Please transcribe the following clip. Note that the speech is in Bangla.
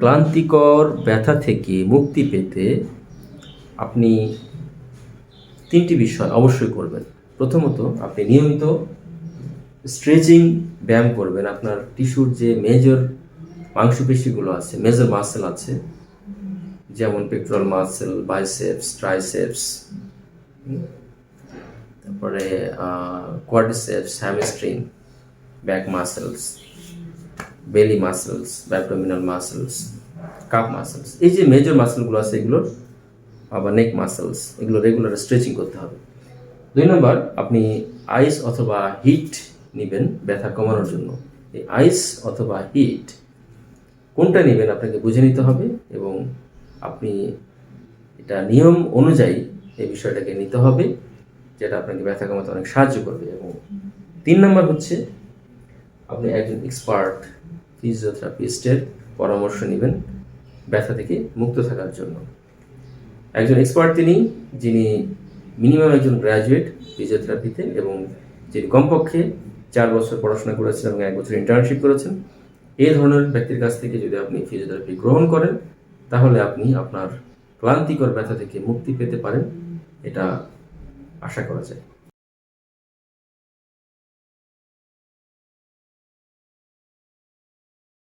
ক্লান্তিকর ব্যথা থেকে মুক্তি পেতে আপনি তিনটি বিষয় অবশ্যই করবেন। প্রথমত, আপনি নিয়মিত স্ট্রেচিং ব্যায়াম করবেন। আপনার টিস্যুর যে মেজর মাংসপেশিগুলো আছে মেজর মাসেল আছে, যেমন পেট্রোল মাসেল বাইসেপস ট্রাইসেপস তারপরে quadriceps hamstring back muscles belly muscles abdominal muscles calf muscles এই যে মেজর মাসেলগুলো আছে এগুলোর, আবার নেক মাসেলস এগুলো রেগুলার স্ট্রেচিং করতে হবে। দুই নম্বর, আপনি আইস অথবা হিট নেবেন ব্যথা কমানোর জন্য। এই আইস অথবা হিট কোনটা নেবেন আপনাকে বুঝে নিতে হবে এবং আপনি এটা নিয়ম অনুযায়ী এই বিষয়টাকে নিতে হবে, যেটা আপনাকে ব্যথা কমাতে অনেক সাহায্য করবে। এবং তিন নম্বর হচ্ছে, আপনি একজন এক্সপার্ট ফিজিওথেরাপিস্টের পরামর্শ নেবেন ব্যথা থেকে মুক্ত থাকার জন্য। একজন এক্সপার্ট তিনি, যিনি মিনিমাম একজন গ্র্যাজুয়েট ফিজিওথেরাপিতে এবং যিনি কমপক্ষে চার বছর পড়াশোনা করেছেন এবং এক বছর ইন্টার্নশিপ করেছেন এই ধরনের ব্যক্তির কাছ থেকে যদি আপনি ফিজিওথেরাপি গ্রহণ করেন, তাহলে আপনি আপনার ক্লান্তিকর ব্যথা থেকে মুক্তি পেতে পারেন, এটা আশা করা যায়।